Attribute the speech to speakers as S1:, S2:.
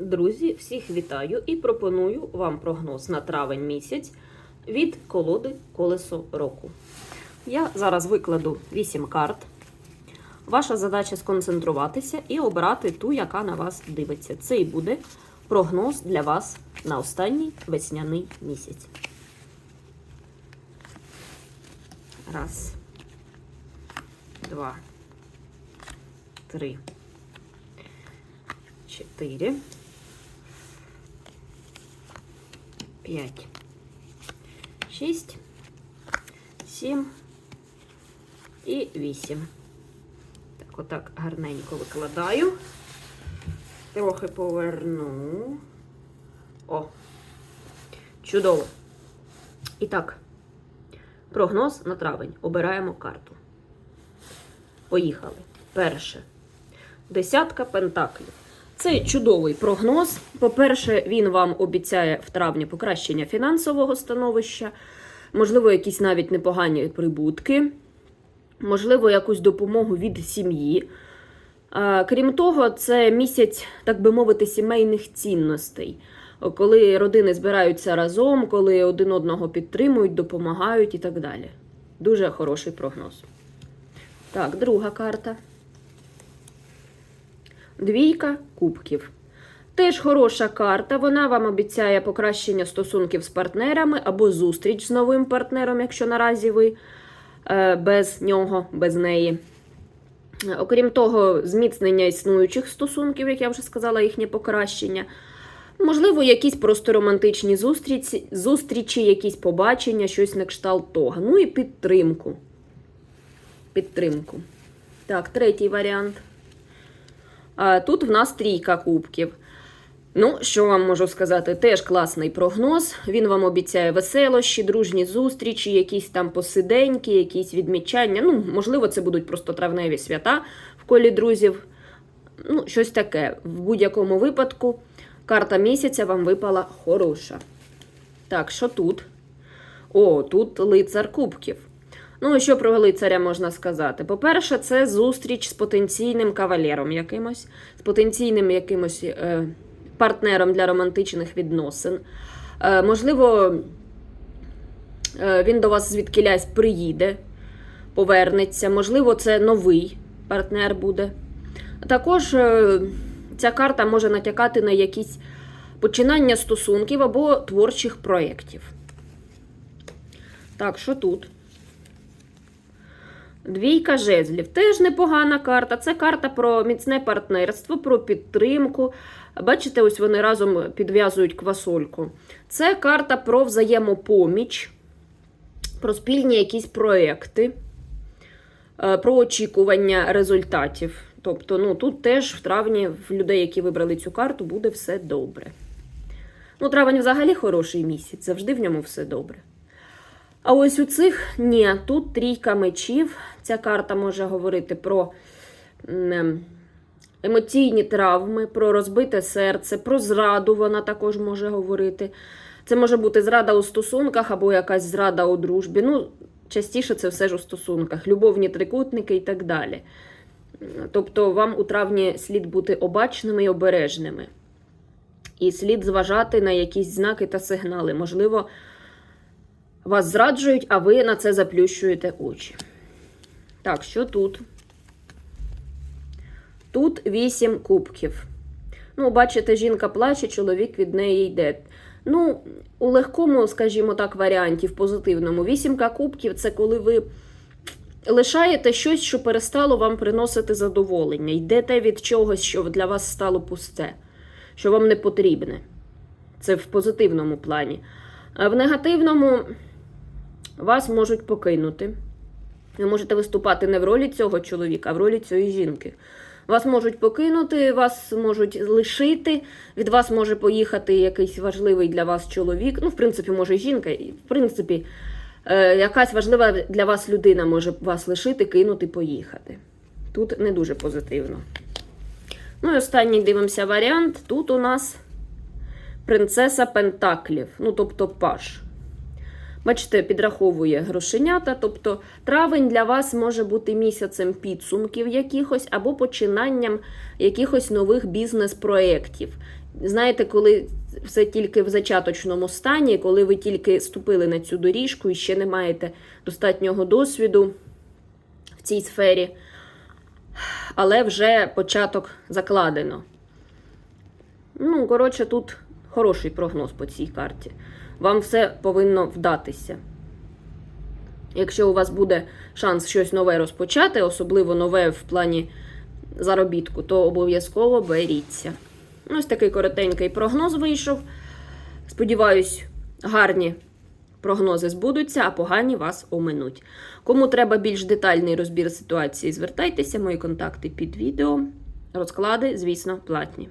S1: Друзі, всіх вітаю і пропоную вам прогноз на травень місяць від колоди Колесо року. Я зараз викладу 8 карт. Ваша задача сконцентруватися і обрати ту, яка на вас дивиться. Це і буде прогноз для вас на останній весняний місяць. Раз, два, три, чотири. П'ять, шість, сім і вісім. Так, отак гарненько викладаю. Трохи поверну. О, чудово. І так, прогноз на травень. Обираємо карту. Поїхали. Перше. Десятка пентаклів. Це чудовий прогноз. По-перше, він вам обіцяє в травні покращення фінансового становища, можливо, якісь навіть непогані прибутки, можливо, якусь допомогу від сім'ї. Крім того, це місяць, так би мовити, сімейних цінностей, коли родини збираються разом, коли один одного підтримують, допомагають і так далі. Дуже хороший прогноз. Так, друга карта. Двійка кубків. Теж хороша карта. Вона вам обіцяє покращення стосунків з партнерами або зустріч з новим партнером, якщо наразі ви е, без нього, без неї. Окрім того, зміцнення існуючих стосунків, як я вже сказала, їхнє покращення. Можливо, якісь просто романтичні зустрічі, зустрічі, якісь побачення, щось на кшталт того. Ну і підтримку. Підтримку. Так, третій варіант. Тут в нас трійка кубків. Ну, що вам можу сказати, теж класний прогноз. Він вам обіцяє веселощі, дружні зустрічі, якісь там посиденьки, якісь відмічання. Ну, можливо, це будуть просто травневі свята в колі друзів. Ну, щось таке. В будь-якому випадку карта місяця вам випала хороша. Так, що тут? О, тут лицар кубків. Ну, що про лицаря можна сказати? По-перше, це зустріч з потенційним кавалером якимось, з потенційним якимось е, партнером для романтичних відносин. Е, можливо, е, він до вас звідкилясь приїде, повернеться. Можливо, це новий партнер буде. Також е, ця карта може натякати на якісь починання стосунків або творчих проєктів. Так, що тут? Двійка жезлів. Теж непогана карта. Це карта про міцне партнерство, про підтримку. Бачите, ось вони разом підв'язують квасольку. Це карта про взаємопоміч, про спільні якісь проекти, е, про очікування результатів. Тобто, ну, тут теж в травні в людей, які вибрали цю карту, буде все добре. Ну, травень взагалі хороший місяць, завжди в ньому все добре. А ось у цих ні, тут трійка мечів. Ця карта може говорити про емоційні травми, про розбите серце, про зраду вона також може говорити. Це може бути зрада у стосунках або якась зрада у дружбі. Ну, частіше це все ж у стосунках, любовні трикутники і так далі. Тобто, вам у травні слід бути обачними і обережними. І слід зважати на якісь знаки та сигнали. Можливо, вас зраджують, а ви на це заплющуєте очі. Так, що тут? Тут вісім кубків. Ну, бачите, жінка плаче, чоловік від неї йде. Ну, у легкому, скажімо так, варіанті, в позитивному, вісімка кубків це коли ви лишаєте щось, що перестало вам приносити задоволення. Йдете від чогось, що для вас стало пусте, що вам не потрібне. Це в позитивному плані. А в негативному вас можуть покинути. Ви можете виступати не в ролі цього чоловіка, а в ролі цієї жінки. Вас можуть покинути, вас можуть лишити, від вас може поїхати якийсь важливий для вас чоловік. Ну, в принципі, може, жінка, і в принципі, е, якась важлива для вас людина може вас лишити, кинути, поїхати. Тут не дуже позитивно. Ну і останній дивимося варіант. Тут у нас принцеса Пентаклів, ну тобто паш. Бачите, підраховує грошенята. Тобто травень для вас може бути місяцем підсумків якихось або починанням якихось нових бізнес-проєктів. знаєте, коли все тільки в зачаточному стані, коли ви тільки ступили на цю доріжку і ще не маєте достатнього досвіду в цій сфері, але вже початок закладено. Ну, коротше, тут хороший прогноз по цій карті. Вам все повинно вдатися. Якщо у вас буде шанс щось нове розпочати, особливо нове в плані заробітку, то обов'язково беріться. Ось такий коротенький прогноз вийшов. Сподіваюсь, гарні прогнози збудуться, а погані вас оминуть. Кому треба більш детальний розбір ситуації, звертайтеся, мої контакти під відео. Розклади, звісно, платні.